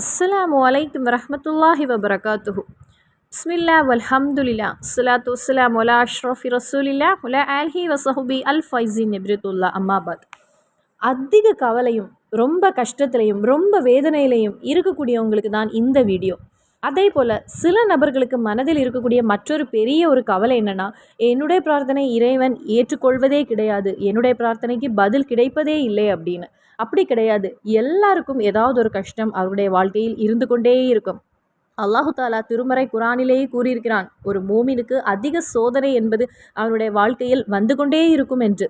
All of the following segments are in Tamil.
அஸ்லாம் வலைக்கம் வரமத்துல்லாஹி வபரகாத்துஹு. பிஸ்மில்லா வல்ஹம்துலில்லா. ஸலாத்து வஸ்ஸலாமு ஒலா அஷ்ரஃபி ரசூலில்லா உலா ஆல்ஹி வசஹுபி அல் ஃபைசின் நெப்ரித்துல்லா அம்மாபாத் அதிக கவலையும் ரொம்ப கஷ்டத்துலையும் ரொம்ப வேதனையிலையும் இருக்கக்கூடியவங்களுக்கு தான் இந்த வீடியோ. அதே போல் சில நபர்களுக்கு மனதில் இருக்கக்கூடிய மற்றொரு பெரிய ஒரு கவலை என்னென்னா என்னுடைய பிரார்த்தனை இறைவன் ஏற்றுக்கொள்வதே கிடையாது. என்னுடைய பிரார்த்தனைக்கு பதில் கிடைப்பதே இல்லை அப்படின்னு. அப்படி கிடையாது. எல்லாருக்கும் ஏதாவது ஒரு கஷ்டம் அவருடைய வாழ்க்கையில் இருந்து கொண்டே இருக்கும். அல்லாஹு தாலா திருமறை குரானிலேயே கூறியிருக்கிறான் ஒரு மூமினுக்கு அதிக சோதனை என்பது அவனுடைய வாழ்க்கையில் வந்து கொண்டே இருக்கும் என்று.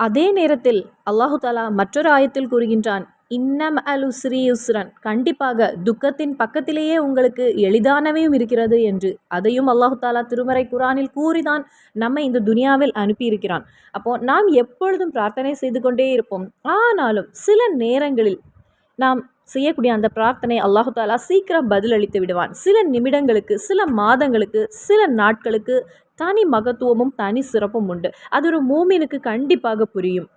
அதே நேரத்தில் அல்லாஹு தாலா மற்றொரு ஆயத்தில் கூறுகின்றான் இன்னம் அல் உஸ்ரி யுஸ்ரன் கண்டிப்பாக துக்கத்தின் பக்கத்திலேயே உங்களுக்கு எளிதானவையும் இருக்கிறது என்று அதையும் அல்லாஹு தாலா திருமறை குரானில் கூறிதான் நம்மை இந்த துனியாவில் அனுப்பியிருக்கிறான். அப்போ நாம் எப்பொழுதும் பிரார்த்தனை செய்து கொண்டே இருப்போம். ஆனாலும் சில நேரங்களில் நாம் செய்யக்கூடிய அந்த பிரார்த்தனை அல்லாஹு தாலா சீக்கிரம் பதிலளித்து விடுவான். சில நிமிடங்களுக்கு சில மாதங்களுக்கு சில நாட்களுக்கு தனி மகத்துவமும் தனி சிறப்பும் உண்டு. அது ஒரு மூமினுக்கு கண்டிப்பாக புரியும்.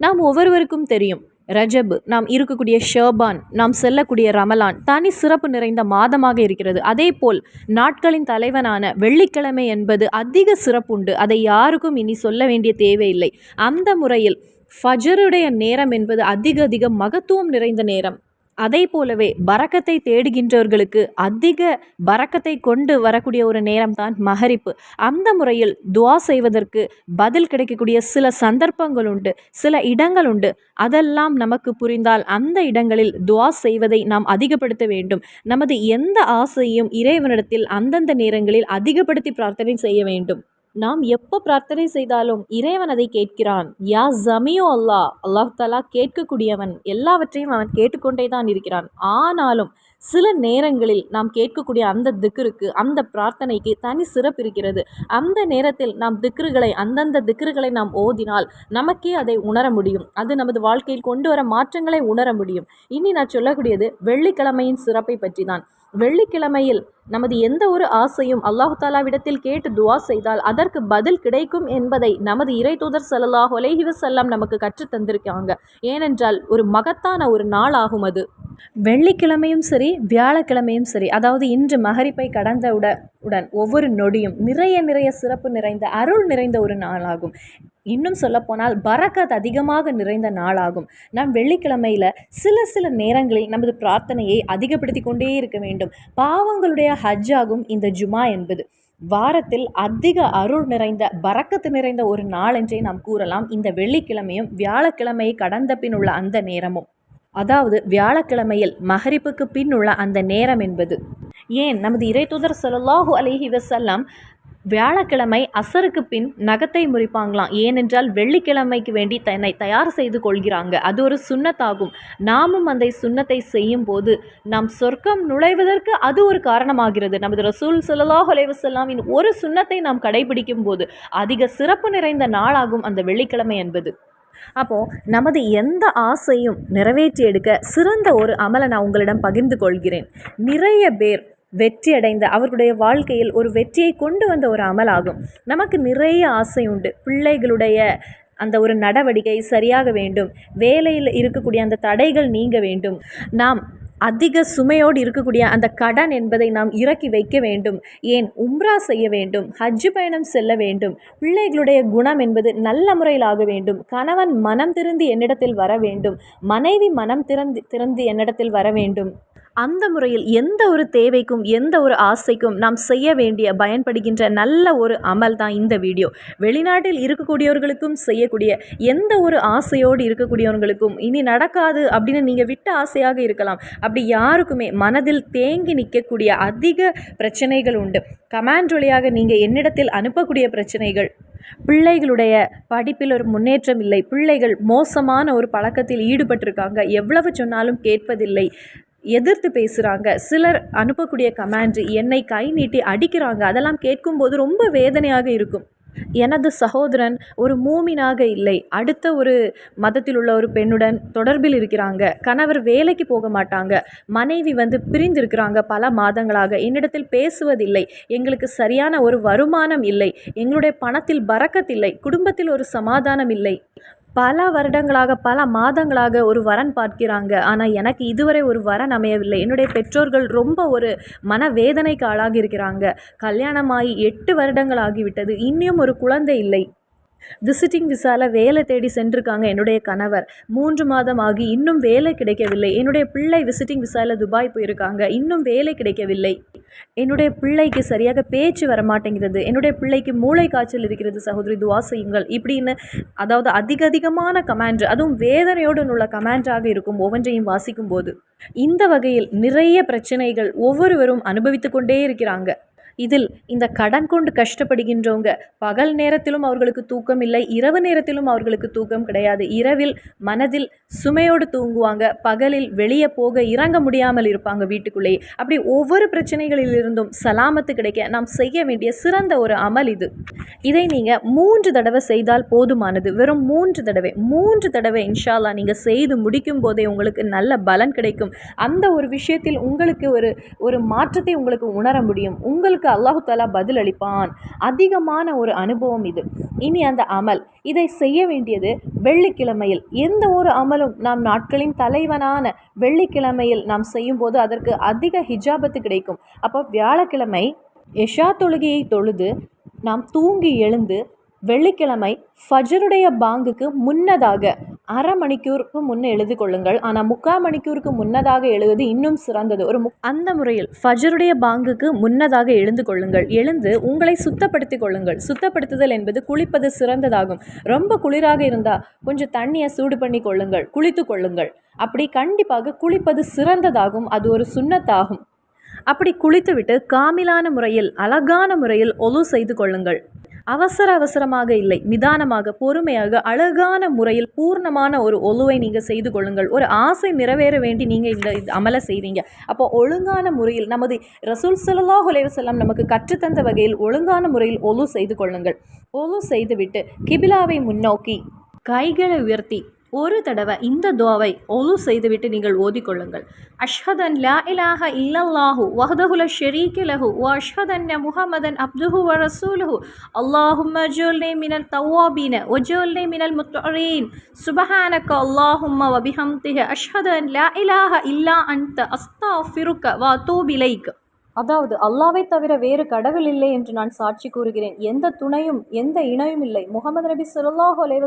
நாம் ஒவ்வொருவருக்கும் தெரியும். ரஜப் நாம் இருக்கக்கூடிய ஷர்பான் நாம் செல்லக்கூடிய ரமலான் தனி சிறப்பு நிறைந்த மாதமாக இருக்கிறது. அதே போல் நாட்களின் தலைவனான வெள்ளிக்கிழமை என்பது அதிக சிறப்புண்டு. அதை யாருக்கும் இனி சொல்ல வேண்டிய தேவையில்லை. அந்த முறையில் ஃபஜருடைய நேரம் என்பது அதிக அதிக மகத்துவம் நிறைந்த நேரம். அதே போலவே பறக்கத்தை தேடுகின்றவர்களுக்கு அதிக பறக்கத்தை கொண்டு வரக்கூடிய ஒரு நேரம்தான் மகரிப்பு அந்த முறையில் துவா செய்வதற்கு பதில் கிடைக்கக்கூடிய சில சந்தர்ப்பங்கள் உண்டு சில இடங்கள் உண்டு. அதெல்லாம் நமக்கு புரிந்தால் அந்த இடங்களில் துவா செய்வதை நாம் அதிகப்படுத்த வேண்டும். நமது எந்த ஆசையும் இறைவனிடத்தில் அந்தந்த நேரங்களில் அதிகப்படுத்தி பிரார்த்தனை செய்ய வேண்டும். நாம் எப்போ பிரார்த்தனை செய்தாலும் இறைவன் அதை கேட்கிறான். யா ஜமியோ அல்லாஹ். அல்லாஹ் தாலா கேட்கக்கூடியவன். எல்லாவற்றையும் அவன் கேட்டுக்கொண்டே தான் இருக்கிறான். ஆனாலும் சில நேரங்களில் நாம் கேட்கக்கூடிய அந்த திக்ருக்கு அந்த பிரார்த்தனைக்கு தனி சிறப்பு இருக்கிறது. அந்த நேரத்தில் நாம் திக்ருகளை அந்தந்த திக்ருகளை நாம் ஓதினால் நமக்கே அதை உணர முடியும். அது நமது வாழ்க்கையில் கொண்டு வர மாற்றங்களை உணர முடியும். இனி நான் சொல்லக்கூடியது வெள்ளிக்கிழமையின் சிறப்பை பற்றி தான் வெள்ளிக்கிழமையில் நமது எந்த ஒரு ஆசையும் அல்லாஹு தாலாவிடத்தில் கேட்டு துவா செய்தால் அதற்கு பதில் கிடைக்கும் என்பதை நமது இறை தூதர் சல்லாஹ் ஒலேஹி நமக்கு கற்றுத் தந்திருக்காங்க. ஏனென்றால் ஒரு மகத்தான ஒரு நாள் ஆகும் அது. வெள்ளிக்கிழமையும் சரி சரி வியாழக்கிழமையும் சரி. அதாவது இன்று மகரிப்பை கடந்த உட உடன் ஒவ்வொரு நொடியும் நிறைய நிறைய சிறப்பு நிறைந்த அருள் நிறைந்த ஒரு நாளாகும். இன்னும் சொல்லப்போனால் பரக்கத் அதிகமாக நிறைந்த நாளாகும். நாம் வெள்ளிக்கிழமையில் சில சில நேரங்களில் நமது பிரார்த்தனையை அதிகப்படுத்தி கொண்டே இருக்க வேண்டும். பாவங்களுடைய ஹஜ்ஜாகும் இந்த ஜுமா என்பது. வாரத்தில் அதிக அருள் நிறைந்த பறக்கத்து நிறைந்த ஒரு நாள் என்றே நாம் கூறலாம். இந்த வெள்ளிக்கிழமையும் வியாழக்கிழமையை கடந்த பின் உள்ள அந்த நேரமும். அதாவது வியாழக்கிழமையில் மகரிப்புக்கு பின் உள்ள அந்த நேரம் என்பது. ஏன்? நமது இறை தூதர் சொல்லலாஹு அலிஹி வசல்லாம் வியாழக்கிழமை அசருக்கு பின் நகத்தை முறிப்பாங்களாம். ஏனென்றால் வெள்ளிக்கிழமைக்கு வேண்டி தன்னை தயார் செய்து கொள்கிறாங்க. அது ஒரு சுண்ணத்தாகும். நாமும் அந்த சுண்ணத்தை செய்யும் போது நாம் சொர்க்கம் நுழைவதற்கு அது ஒரு காரணமாகிறது. நமது ரசூல் சுல்லாஹ் அலைவசல்லாமின் ஒரு சுண்ணத்தை நாம் கடைபிடிக்கும் போது அதிக சிறப்பு நிறைந்த நாளாகும் அந்த வெள்ளிக்கிழமை என்பது. அப்போது நமது எந்த ஆசையும் நிறைவேற்றி எடுக்க சிறந்த ஒரு அமலை நான் உங்களிடம் பகிர்ந்து கொள்கிறேன். நிறைய பேர் வெற்றி அடைந்த அவர்களுடைய வாழ்க்கையில் ஒரு வெற்றியை கொண்டு வந்த ஒரு அமலாகும். நமக்கு நிறைய ஆசை உண்டு. பிள்ளைகளுடைய அந்த ஒரு நடவடிக்கை சரியாக வேண்டும். வேலையில் இருக்கக்கூடிய அந்த தடைகள் நீங்க வேண்டும். நாம் அதிக சுமையோடு இருக்கக்கூடிய அந்த கடன் என்பதை நாம் இறக்கி வைக்க வேண்டும். ஏன்? உம்ரா செய்ய வேண்டும். ஹஜ் பயணம் செல்ல வேண்டும். பிள்ளைகளுடைய குணம் என்பது நல்ல முறையில் ஆக வேண்டும். கணவன் மனம் திருந்தி என்னிடத்தில் வர வேண்டும். மனைவி மனம் திறந்து திறந்து என்னிடத்தில் வர வேண்டும். அந்த முறையில் எந்த ஒரு தேவைக்கும் எந்த ஒரு ஆசைக்கும் நாம் செய்ய வேண்டிய பயன்படுகின்ற நல்ல ஒரு அமல் தான் இந்த வீடியோ. வெளிநாட்டில் இருக்கக்கூடியவர்களுக்கும் செய்யக்கூடிய எந்த ஒரு ஆசையோடு இருக்கக்கூடியவர்களுக்கும் இனி நடக்காது அப்படின்னு நீங்கள் விட்ட ஆசையாக இருக்கலாம். அப்படி யாருக்குமே மனதில் தேங்கி நிற்கக்கூடிய அதிக பிரச்சனைகள் உண்டு. கமாண்ட் வழியாக நீங்கள் என்னிடத்தில் அனுப்பக்கூடிய பிரச்சனைகள் பிள்ளைகளுடைய படிப்பில் ஒரு முன்னேற்றம் இல்லை பிள்ளைகள் மோசமான ஒரு பழக்கத்தில் ஈடுபட்டிருக்காங்க எவ்வளவு சொன்னாலும் கேட்பதில்லை எதிர்த்து பேசுகிறாங்க சிலர் அனுப்பக்கூடிய கமாண்ட் என்னை கை நீட்டி அடிக்கிறாங்க. அதெல்லாம் கேட்கும்போது ரொம்ப வேதனையாக இருக்கும். எனது சகோதரன் ஒரு மூமினாக இல்லை. அடுத்த ஒரு மதத்தில் உள்ள ஒரு பெண்ணுடன் தொடர்பில் இருக்கிறாங்க. கணவர் வேலைக்கு போக மாட்டாங்க. மனைவி வந்து பிரிந்திருக்கிறாங்க பல மாதங்களாக. என்னிடத்தில் பேசுவதில்லை. எங்களுக்கு சரியான ஒரு வருமானம் இல்லை. எங்களுடைய பணத்தில் பறக்கத்தில்லை. குடும்பத்தில் ஒரு சமாதானம் இல்லை. பல வருடங்களாக பல மாதங்களாக ஒரு வரன் பார்க்கிறாங்க. ஆனால் எனக்கு இதுவரை ஒரு வரன் அமையவில்லை. என்னுடைய பெற்றோர்கள் ரொம்ப ஒரு மனவேதனைக்கு ஆளாகி இருக்கிறாங்க கல்யாணமாகி எட்டு வருடங்கள் ஆகிவிட்டது. இன்னும் ஒரு குழந்தை இல்லை. விசிட்டிங் விசாவில் வேலை தேடி சென்றிருக்காங்க என்னுடைய கணவர். மூன்று மாதம் ஆகி இன்னும் வேலை கிடைக்கவில்லை. என்னுடைய பிள்ளை விசிட்டிங் விசாவில் துபாய் போயிருக்காங்க. இன்னும் வேலை கிடைக்கவில்லை. என்னுடைய பிள்ளைக்கு சரியாக பேச்சு வர மாட்டேங்கிறது என்னுடைய பிள்ளைக்கு மூளை காய்ச்சல் இருக்கிறது சகோதரி துவா செய்யுங்கள். இப்படின்னு அதாவது அதிக அதிகமான கமாண்ட் அதுவும் வேதனையோடு உள்ள கமாண்டாக இருக்கும் ஒவ்வொன்றையும் வாசிக்கும் போது இந்த வகையில் நிறைய பிரச்சனைகள் ஒவ்வொருவரும் அனுபவித்து கொண்டே இருக்கிறாங்க. இதில் இந்த கடன் கொண்டு கஷ்டப்படுகின்றவங்க பகல் நேரத்திலும் அவர்களுக்கு தூக்கம் இல்லை இரவு நேரத்திலும் அவர்களுக்கு தூக்கம் கிடையாது. இரவில் மனதில் சுமையோடு தூங்குவாங்க பகலில் வெளியே போக இறங்க முடியாமல் இருப்பாங்க வீட்டுக்குள்ளேயே. அப்படி ஒவ்வொரு பிரச்சனைகளிலிருந்தும் சலாமத்து கிடைக்க நாம் செய்ய வேண்டிய சிறந்த ஒரு அமல் இது. இதை நீங்கள் மூன்று தடவை செய்தால் போதுமானது. வெறும் மூன்று தடவை மூன்று தடவை இன்ஷால்லா நீங்கள் செய்து முடிக்கும் போதே உங்களுக்கு நல்ல பலன் கிடைக்கும். அந்த ஒரு விஷயத்தில் உங்களுக்கு ஒரு ஒரு மாற்றத்தை உங்களுக்கு உணர முடியும். உங்களுக்கு அல்லாஹு தாலா பதில் அளிப்பான். அதிகமான ஒரு அனுபவம் இது. இனி அந்த அமல். இதை செய்ய வேண்டியது வெள்ளிக்கிழமையில். எந்த ஒரு அமலும் நாம் நாட்களின் தலைவனான வெள்ளிக்கிழமையில் நாம் செய்யும்போது அதற்கு அதிக ஹிஜாபத்து கிடைக்கும். அப்போ வியாழக்கிழமை எஷா தொழுகையை தொழுது நாம் தூங்கி எழுந்து வெள்ளிக்கிழமை ஃபஜருடைய பாங்குக்கு முன்னதாக அரை மணிக்கூருக்கு முன்னே எழுதி கொள்ளுங்கள். ஆனால் முக்கால் மணிக்கூருக்கு முன்னதாக எழுதுவது இன்னும் சிறந்தது. ஒரு மு அந்த முறையில் ஃபஜருடைய பாங்குக்கு முன்னதாக எழுந்து கொள்ளுங்கள். எழுந்து உங்களை சுத்தப்படுத்திக் கொள்ளுங்கள். சுத்தப்படுத்துதல் என்பது குளிப்பது சிறந்ததாகும். ரொம்ப குளிராக இருந்தால் கொஞ்சம் தண்ணியை சூடு பண்ணி கொள்ளுங்கள். குளித்து கொள்ளுங்கள். அப்படி கண்டிப்பாக குளிப்பது சிறந்ததாகும். அது ஒரு சுண்ணத்தாகும். அப்படி குளித்துவிட்டு காமிலான முறையில் அழகான முறையில் ஒலு செய்து கொள்ளுங்கள். அவசர அவசரமாக இல்லை. நிதானமாக பொறுமையாக அழகான முறையில் பூர்ணமான ஒரு ஒழுவை நீங்கள் செய்து கொள்ளுங்கள். ஒரு ஆசை நிறைவேற வேண்டி நீங்கள் இந்த அமலை செய்வீங்க. அப்போ ஒழுங்கான முறையில் நமது ரசூல் ஸல்லல்லாஹு செல்லம் வஸல்லம் நமக்கு கற்றுத்தந்த வகையில் ஒழுங்கான முறையில் ஒலு செய்து கொள்ளுங்கள். ஒலு செய்துவிட்டு கிபிலாவை முன்னோக்கி கைகளை உயர்த்தி ஒரு தடவை இந்த துவாவை ஒலு செய்துவிட்டு நீங்கள் ஓதிக்கொள்ளுங்கள். அஷ்ஹதன் லா இலாஹ இல்லல்லாஹு வஹதஹுல ஷரீக லஹு வ அஷ்ஹதன்ன முஹம்மதன் அப்துஹு வ ரசூலுஹு. அல்லாஹும்ம ஜுல்னி மினல் தவாபீன வ ஜுல்னி மினல் முத்தரீன் சுபஹானக்க அல்லாஹும்ம வபிஹம்திஹ அஷ்ஹதன் லா இலாஹ இல்லா அன்த அஸ்தா ஃபிருக்க வா தூபிலைக். அதாவது அல்லாவை தவிர வேறு கடவுள் இல்லை என்று நான் சாட்சி கூறுகிறேன். எந்த துணையும் எந்த இணையும் இல்லை. முகமது நபி சொல்லாஹு அலைஹி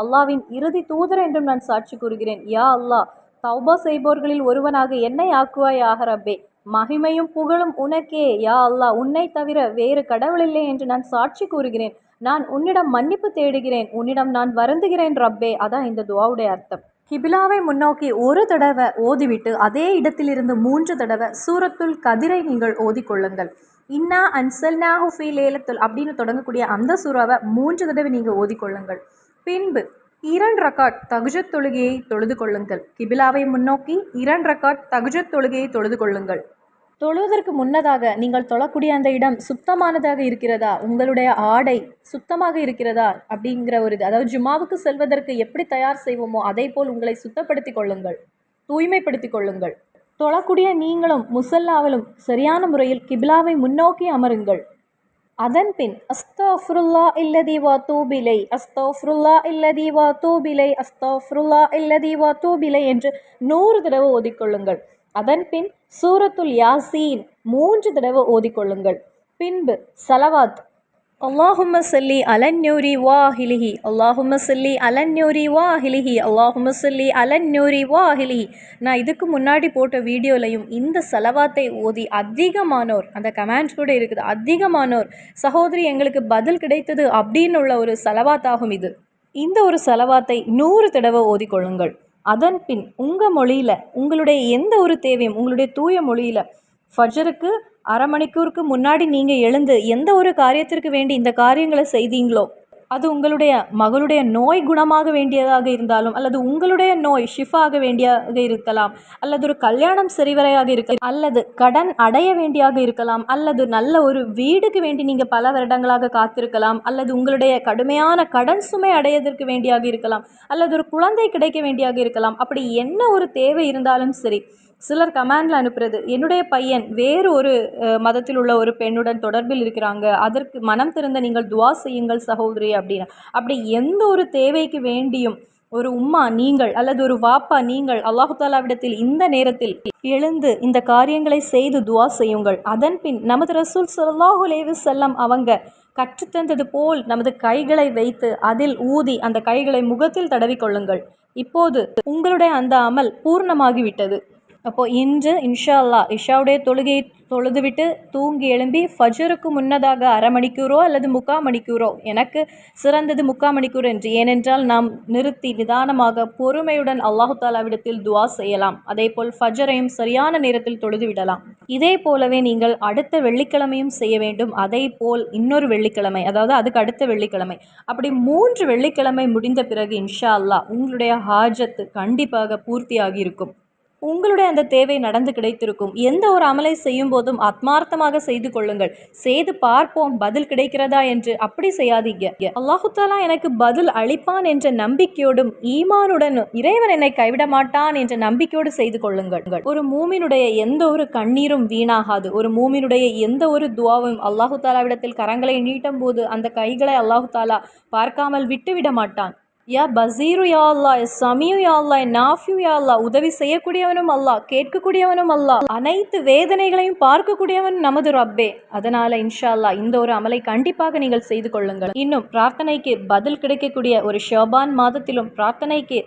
அல்லாவின் இறுதி தூதர் என்றும் நான் சாட்சி கூறுகிறேன். யா அல்லாஹ் தௌபா செய்பவர்களில் ஒருவனாக என்னை ஆக்குவாயாக ரப்பே. மகிமையும் புகழும் உனக்கே. யா அல்லாஹ் உன்னை தவிர வேறு கடவுளில்லை என்று நான் சாட்சி கூறுகிறேன். நான் உன்னிடம் மன்னிப்பு தேடுகிறேன். உன்னிடம் நான் வருந்துகிறேன் ரப்பே. அதான் இந்த துவாவுடைய அர்த்தம். கிபிலாவை முன்னோக்கி ஒரு தடவை ஓதிவிட்டு அதே இடத்திலிருந்து மூன்று தடவை சூரத்துல் கதிரை நீங்கள் ஓதிக்கொள்ளுங்கள். இன்னா அன்சல்னாஹு ஃபீ லேலத்துல் அப்படின்னு தொடங்கக்கூடிய அந்த சூறாவை மூன்று தடவை நீங்கள் ஓதிக்கொள்ளுங்கள். பின்பு இரண்டு ரக்காட் தகுஜத் தொழுகையை தொழுது கொள்ளுங்கள். கிபிலாவை முன்னோக்கி இரண்டு ரக்காட் தகுஜத் தொழுகையை தொழுது கொள்ளுங்கள். தொழுவதற்கு முன்னதாக நீங்கள் தொழக்கூடிய அந்த இடம் சுத்தமானதாக இருக்கிறதா? உங்களுடைய ஆடை சுத்தமாக இருக்கிறதா? அப்படிங்கிற ஒரு இது. அதாவது ஜுமாவுக்கு செல்வதற்கு எப்படி தயார் செய்வோமோ அதே போல் உங்களை சுத்தப்படுத்தி கொள்ளுங்கள். தூய்மைப்படுத்திக் கொள்ளுங்கள். தொழக்கூடிய நீங்களும் முசல்லாவிலும் சரியான முறையில் கிபிலாவை முன்னோக்கி அமருங்கள். அதன்பின் அஸ்தாஃபுருல்லா இல்லதி வா தூபிலை அஸ்தாஃபுருல்லா இல்லதி வா தூபிலை அஸ்தாஃபுருல்லா இல்லதி வா தூபிலை என்று நூறு தடவை ஓதிக்கொள்ளுங்கள். அதன் பின் சூரத்துல் யாசீன் மூன்று தடவை ஓதிக்கொள்ளுங்கள். பின்பு சலவாத் அல்லாஹும்ம சொல்லி அலன்யூரி வாஹிலிஹி அல்லாஹும்ம சொல்லி அலன்யூரி வாஹிலிஹி அல்லாஹும்ம சொல்லி அலன்யூரி வாஹிலிஹி நான் இதுக்கு முன்னாடி போட்ட வீடியோலையும் இந்த செலவாத்தை ஓதி அதிகமானோர் அந்த கமெண்ட் கூட இருக்குது அதிகமானோர் சகோதரி எங்களுக்கு பதில் கிடைத்தது அப்படின்னு உள்ள ஒரு செலவாத்தாகும் இது. இந்த ஒரு செலவாத்தை நூறு தடவை ஓதிக்கொள்ளுங்கள் அதன் பின் உங்கள் மொழியில் உங்களுடைய எந்த ஒரு தேவையும் உங்களுடைய தூய மொழியில் ஃபஜருக்கு அரை மணிக்கூருக்கு முன்னாடி நீங்கள் எழுந்து எந்த ஒரு காரியத்திற்கு வேண்டி இந்த காரியங்களை செய்தீங்களோ அது உங்களுடைய மகளுடைய நோய் குணமாக வேண்டியதாக இருந்தாலும் அல்லது உங்களுடைய நோய் ஷிஃபாக வேண்டியாக இருக்கலாம் அல்லது ஒரு கல்யாணம் சரிவரையாக இருக்க அல்லது கடன் அடைய வேண்டியாக இருக்கலாம் அல்லது நல்ல ஒரு வீடுக்கு வேண்டி நீங்கள் பல வருடங்களாக காத்திருக்கலாம் அல்லது உங்களுடைய கடுமையான கடன் சுமை அடையதற்கு வேண்டியாக இருக்கலாம் அல்லது ஒரு குழந்தை கிடைக்க வேண்டியாக இருக்கலாம் அப்படி என்ன ஒரு தேவை இருந்தாலும் சரி சிலர் கமெண்டில் அனுப்புறது. என்னுடைய பையன் வேறு ஒரு மதத்தில் உள்ள ஒரு பெண்ணுடன் தொடர்பில் இருக்கிறாங்க. அதற்கு மனம் திறந்த நீங்கள் துவா செய்யுங்கள் சகோதரி அப்படின்னு. அப்படி எந்த ஒரு தேவைக்கு வேண்டியும் ஒரு உம்மா நீங்கள் அல்லது ஒரு வாப்பா நீங்கள் அல்லாஹு தாலாவிடத்தில் இந்த நேரத்தில் எழுந்து இந்த காரியங்களை செய்து துவா செய்யுங்கள். அதன் பின் நமது ரசூல் சொல்லாஹு செல்லம் அவங்க கற்றுத்தந்தது போல் நமது கைகளை வைத்து அதில் ஊதி அந்த கைகளை முகத்தில் தடவிக்கொள்ளுங்கள் இப்போது உங்களுடைய அந்த அமல் பூர்ணமாகிவிட்டது. அப்போ இன்று இன்ஷா அல்லாஹ் இஷாவுடைய தொழுகையை தொழுதுவிட்டு தூங்கி எழும்பி ஃபஜருக்கு முன்னதாக அரை மணிக்கூரோ அல்லது முக்கால் மணிக்கூரோ எனக்கு சிறந்தது முக்கால் மணிக்கூர் என்று. ஏனென்றால் நாம் நிறுத்தி நிதானமாக பொறுமையுடன் அல்லாஹு தாலாவிடத்தில் துவா செய்யலாம். அதே போல் ஃபஜரையும் சரியான நேரத்தில் தொழுது விடலாம். இதே போலவே நீங்கள் அடுத்த வெள்ளிக்கிழமையும் செய்ய வேண்டும். அதே போல் இன்னொரு வெள்ளிக்கிழமை அதாவது அதுக்கு அடுத்த வெள்ளிக்கிழமை. அப்படி மூன்று வெள்ளிக்கிழமை முடிந்த பிறகு இன்ஷா அல்லாஹ் உங்களுடைய ஹாஜத்து கண்டிப்பாக பூர்த்தியாகி இருக்கும் உங்களுடைய அந்த தேவை நடந்து கிடைத்திருக்கும். எந்த ஒரு அமலை செய்யும் போதும் ஆத்மார்த்தமாக செய்து கொள்ளுங்கள். செய்து பார்ப்போம் பதில் கிடைக்கிறதா என்று அப்படி செய்யாதீங்க. அல்லாஹு தாலா எனக்கு பதில் அளிப்பான் என்ற நம்பிக்கையோடும் ஈமானுடன் இறைவன் என்னை கைவிட மாட்டான் என்ற நம்பிக்கையோடு செய்து கொள்ளுங்கள். ஒரு மூமினுடைய எந்த ஒரு கண்ணீரும் வீணாகாது. ஒரு மூமினுடைய எந்த ஒரு துவாவும் அல்லாஹு தாலாவிடத்தில் கரங்களை நீட்டும் போது அந்த கைகளை அல்லாஹு தாலா பார்க்காமல் விட்டுவிட மாட்டான். யா பசீரு யா அல்லா சமியு யா அல்லா நாஃபியு யா அல்லா உதவி செய்யக்கூடியவனும் அல்லா கேட்கக்கூடியவனும் அல்லா அனைத்து வேதனைகளையும் பார்க்கக்கூடியவன் நமது ரப்பே. அதனால இன்ஷா அல்லா இந்த ஒரு அமலை கண்டிப்பாக நீங்கள் செய்து கொள்ளுங்கள். இன்னும் பிரார்த்தனைக்கு பதில் கிடைக்கக்கூடிய ஒரு ஷோபான் மாதத்திலும் பிரார்த்தனைக்கு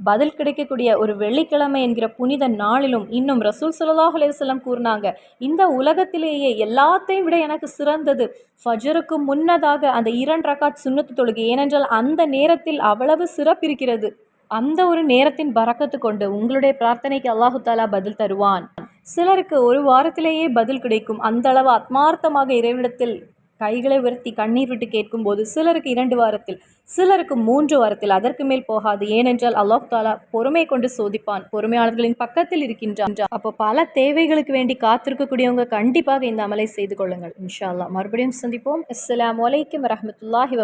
பதில் கிடைக்கக்கூடிய ஒரு வெள்ளிக்கிழமை என்கிற புனித நாளிலும் இன்னும் ரசூல் சுல்லாஹ் அலைஹி கூறினாங்க இந்த உலகத்திலேயே எல்லாத்தையும் விட எனக்கு சிறந்தது. ஃபஜருக்கு முன்னதாக அந்த இரண்டு ரகாத் சுண்ணத்து தொழுகை ஏனென்றால் அந்த நேரத்தில் அவ்வளவு சிறப்பிருக்கிறது. அந்த ஒரு நேரத்தின் பறக்கத்து கொண்டு உங்களுடைய பிரார்த்தனைக்கு அல்லாஹு தாலா பதில் தருவான். சிலருக்கு ஒரு வாரத்திலேயே பதில் கிடைக்கும். அந்த அளவு ஆத்மார்த்தமாக இறைவிடத்தில் கைகளை உயர்த்தி கண்ணீர் விட்டு கேட்கும்போது சிலருக்கு இரண்டு வாரத்தில் சிலருக்கு மூன்று வாரத்தில் அதற்கு மேல் போகாது. ஏனென்றால் அல்லாஹ் தாலா பொறுமை கொண்டு சோதிப்பான். பொறுமையாளர்களின் பக்கத்தில் இருக்கின்றான். அப்போ பல தேவைகளுக்கு வேண்டி காத்திருக்கக்கூடியவங்க கண்டிப்பாக இந்த அமலை செய்து கொள்ளுங்கள். இன்ஷா அல்லாஹ். மறுபடியும் சந்திப்போம். அஸ்லாம் வலைக்கம் வரமத்துல்லாஹி வ